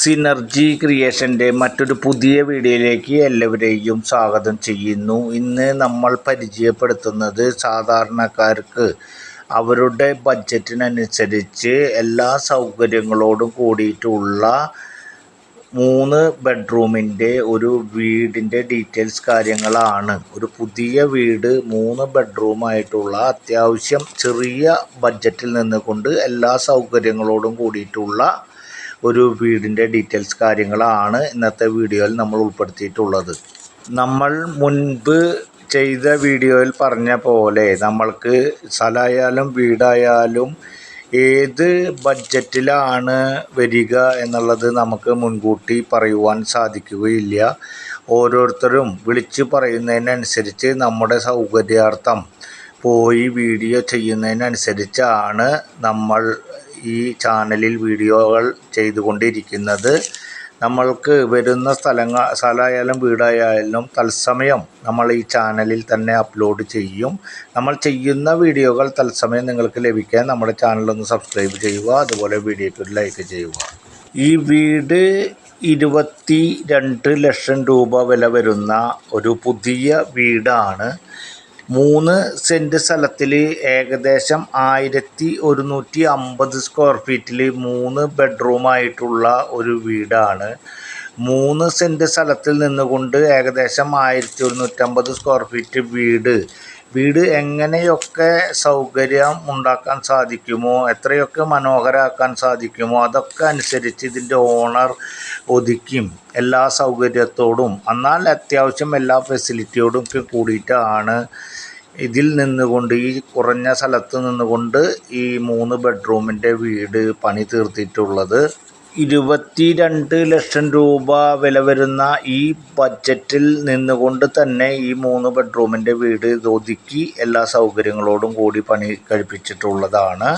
Synergy ക്രിയേഷന്റെ മറ്റൊരു പുതിയ വീഡിയോയിലേക്ക് എല്ലാവരെയും സ്വാഗതം ചെയ്യുന്നു. ഇന്ന് നമ്മൾ പരിചയപ്പെടുത്തുന്നത് സാധാരണക്കാർക്ക് അവരുടെ ബഡ്ജറ്റിനനുസരിച്ച് എല്ലാ സൗകര്യങ്ങളോടും കൂടിയിട്ടുള്ള മൂന്ന് ബെഡ്റൂമിന്റെ ഒരു വീടിന്റെ ഡീറ്റെയിൽസ് കാര്യങ്ങളാണ്. ഒരു പുതിയ വീട് മൂന്ന് ബെഡ്റൂമായിട്ടുള്ള അത്യാവശ്യം ചെറിയ ബഡ്ജറ്റിൽ നിന്നുകൊണ്ട് എല്ലാ സൗകര്യങ്ങളോടും കൂടിയിട്ടുള്ള ഒരു വീടിന്റെ ഡീറ്റെയിൽസ് കാര്യങ്ങളാണ് ഇന്നത്തെ വീഡിയോയിൽ നമ്മൾ ഉൾപ്പെടുത്തിയിട്ടുള്ളത്. നമ്മൾ മുൻപ് ചെയ്ത വീഡിയോയിൽ പറഞ്ഞ പോലെ നമ്മൾക്ക് സ്ഥലമായാലും വീടായാലും ഏത് ബഡ്ജറ്റിലാണ് വരിക എന്നുള്ളത് നമുക്ക് മുൻകൂട്ടി പറയുവാൻ സാധിക്കുകയില്ല. ഓരോരുത്തരും വിളിച്ച് പറയുന്നതിനനുസരിച്ച് നമ്മുടെ സൗകര്യാർത്ഥം പോയി വീഡിയോ ചെയ്യുന്നതിനനുസരിച്ചാണ് നമ്മൾ ഈ ചാനലിൽ വീഡിയോകൾ ചെയ്തുകൊണ്ടിരിക്കുന്നത് നമ്മൾക്ക് വരുന്ന സ്ഥലങ്ങൾ സ്ഥലമായാലും വീടായാലും തത്സമയം നമ്മൾ ഈ ചാനലിൽ തന്നെ അപ്ലോഡ് ചെയ്യും. നമ്മൾ ചെയ്യുന്ന വീഡിയോകൾ തത്സമയം നിങ്ങൾക്ക് ലഭിക്കാൻ നമ്മുടെ ചാനലൊന്ന് സബ്സ്ക്രൈബ് ചെയ്യുക അതുപോലെ വീഡിയോയ്ക്ക് ഒരു ലൈക്ക് ചെയ്യുക. ഈ വീട് ഇരുപത്തി രണ്ട് ലക്ഷം രൂപ വില വരുന്ന ഒരു പുതിയ വീടാണ്. മൂന്ന് സെന്റ് സ്ഥലത്തിൽ ഏകദേശം ആയിരത്തി ഒരുന്നൂറ്റി അമ്പത് സ്ക്വയർ ഫീറ്റിൽ മൂന്ന് ബെഡ്റൂമായിട്ടുള്ള ഒരു വീടാണ്. മൂന്ന് സെന്റ് സ്ഥലത്തിൽ നിന്നുകൊണ്ട് ഏകദേശം ആയിരത്തി ഒരുന്നൂറ്റമ്പത് സ്ക്വയർ ഫീറ്റ് വീട്. വീട് എങ്ങനെയൊക്കെ സൗകര്യം ഉണ്ടാക്കാൻ സാധിക്കുമോ? എത്രയൊക്കെ മനോഹരമാക്കാൻ സാധിക്കുമോ? അതൊക്കെ അനുസരിച്ച് ഇതിന്റെ ഓണർ ഒതുക്കിയും എല്ലാ സൗകര്യത്തോടും. എന്നാൽ അത്യാവശ്യം എല്ലാ ഫെസിലിറ്റിയോടും ഒക്കെ കൂടിയിട്ടാണ് ഇതിൽ നിന്നുകൊണ്ട് ഈ കുറഞ്ഞ സ്ഥലത്ത് നിന്നുകൊണ്ട് ഈ മൂന്ന് ബെഡ്റൂമിന്റെ വീട് പണി തീർത്തിട്ടുള്ളത്. ഇരുപത്തി രണ്ട് ലക്ഷം രൂപ വില വരുന്ന ഈ ബഡ്ജറ്റിൽ നിന്നുകൊണ്ട് തന്നെ ഈ മൂന്ന് ബെഡ്റൂമിന്റെ വീട് ഒതുക്കി എല്ലാ സൗകര്യങ്ങളോടും കൂടി പണി കഴിപ്പിച്ചിട്ടുള്ളതാണ്.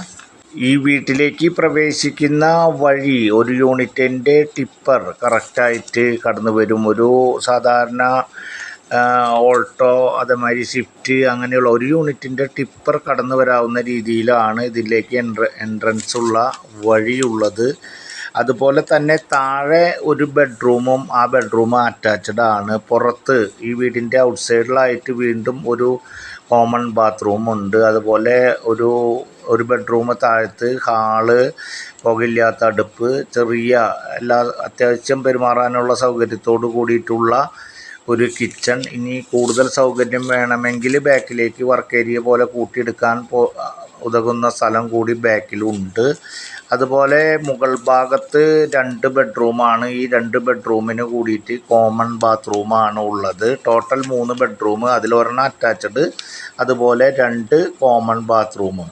ഈ വീട്ടിലേക്ക് പ്രവേശിക്കുന്ന വഴി ഒരു യൂണിറ്റിന്റെ ടിപ്പർ കറക്റ്റായിട്ട് കടന്നു വരും. ഒരു സാധാരണ ഓൾട്ടോ അതേമാതിരി സ്വിഫ്റ്റ് അങ്ങനെയുള്ള ഒരു യൂണിറ്റിന്റെ ടിപ്പർ കടന്നു വരാവുന്ന രീതിയിലാണ് ഇതിലേക്ക് എൻട്ര എൻട്രൻസ് ഉള്ള വഴിയുള്ളത്. അതുപോലെ തന്നെ താഴെ ഒരു ബെഡ്റൂമും ആ ബെഡ്റൂം അറ്റാച്ച്ഡ് ആണ്. പുറത്ത് ഈ വീടിന്റെ ഔട്ട്സൈഡിലായിട്ട് വീണ്ടും ഒരു കോമൺ ബാത്റൂം ഉണ്ട്. അതുപോലെ ഒരു ഒരു ബെഡ്റൂം താഴത്ത് ഹാൾ പുകയില്ലാത്ത അടുപ്പ് ചെറിയ എല്ലാ അത്യാവശ്യം പെരുമാറാനുള്ള സൗകര്യത്തോട് കൂടിയിട്ടുള്ള ഒരു കിച്ചൺ ഇനി കൂടുതൽ സൗകര്യം വേണമെങ്കിൽ ബാക്കിലേക്ക് വർക്ക് ഏരിയ പോലെ കൂട്ടിയെടുക്കാൻ പോ ഉതകുന്ന സ്ഥലം കൂടി ബാക്കിലുണ്ട്. അതുപോലെ മുകൾ ഭാഗത്ത് രണ്ട് ബെഡ്റൂമാണ് ഈ രണ്ട് ബെഡ്റൂമിന് കൂടിയിട്ട് കോമൺ ബാത്റൂമാണ് ഉള്ളത്. ടോട്ടൽ മൂന്ന് ബെഡ്റൂം അതിലൊരെണ്ണം അറ്റാച്ച്ഡ് അതുപോലെ രണ്ട് കോമൺ ബാത്റൂമും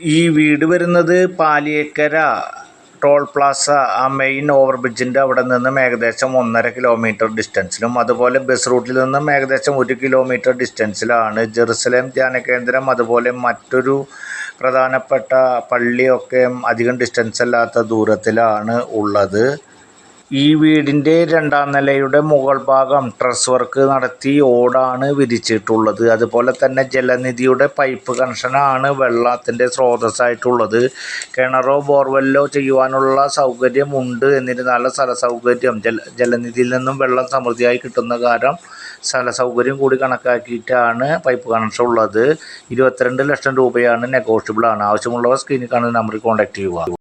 ഈ വീട് വരുന്നത് പാലിയേക്കര ടോൾ പ്ലാസ ആ മെയിൻ ഓവർ ബ്രിഡ്ജിന്റെ അവിടെ നിന്നും ഏകദേശം ഒന്നര കിലോമീറ്റർ ഡിസ്റ്റൻസിലും അതുപോലെ ബസ് റൂട്ടിൽ നിന്നും ഏകദേശം ഒരു കിലോമീറ്റർ ഡിസ്റ്റൻസിലാണ് ജെറുസലേം ധ്യാന കേന്ദ്രം അതുപോലെ മറ്റൊരു പ്രധാനപ്പെട്ട പള്ളിയൊക്കെ അധികം ഡിസ്റ്റൻസ് അല്ലാത്ത ദൂരത്തിലാണ് ഉള്ളത്. ഈ വീടിന്റെ രണ്ടാം നിലയുടെ മുകൾ ഭാഗം ട്രസ് വർക്ക് നടത്തി ഓടാണ് വിരിച്ചിട്ടുള്ളത്. അതുപോലെ തന്നെ ജലനിധിയുടെ പൈപ്പ് കണക്ഷനാണ് വെള്ളത്തിന്റെ സ്രോതസ്സായിട്ടുള്ളത്. കിണറോ ബോർവെല്ലോ ചെയ്യുവാനുള്ള സൗകര്യമുണ്ട്. എന്നിരുന്നാലും സ്ഥല സൗകര്യം ജല ജലനിധിയിൽ നിന്നും വെള്ളം സമൃദ്ധിയായി കിട്ടുന്ന കാരണം സ്ഥല സൗകര്യം കൂടി കണക്കാക്കിയിട്ടാണ് പൈപ്പ് കണക്ഷൻ ഉള്ളത്. ഇരുപത്തിരണ്ട് ലക്ഷം രൂപയാണ് നെഗോഷ്യബിൾ ആണ്. ആവശ്യമുള്ളവർ സ്ക്രീനിൽ കാണുന്ന നമ്പറിൽ കോൺടാക്ട് ചെയ്യുക.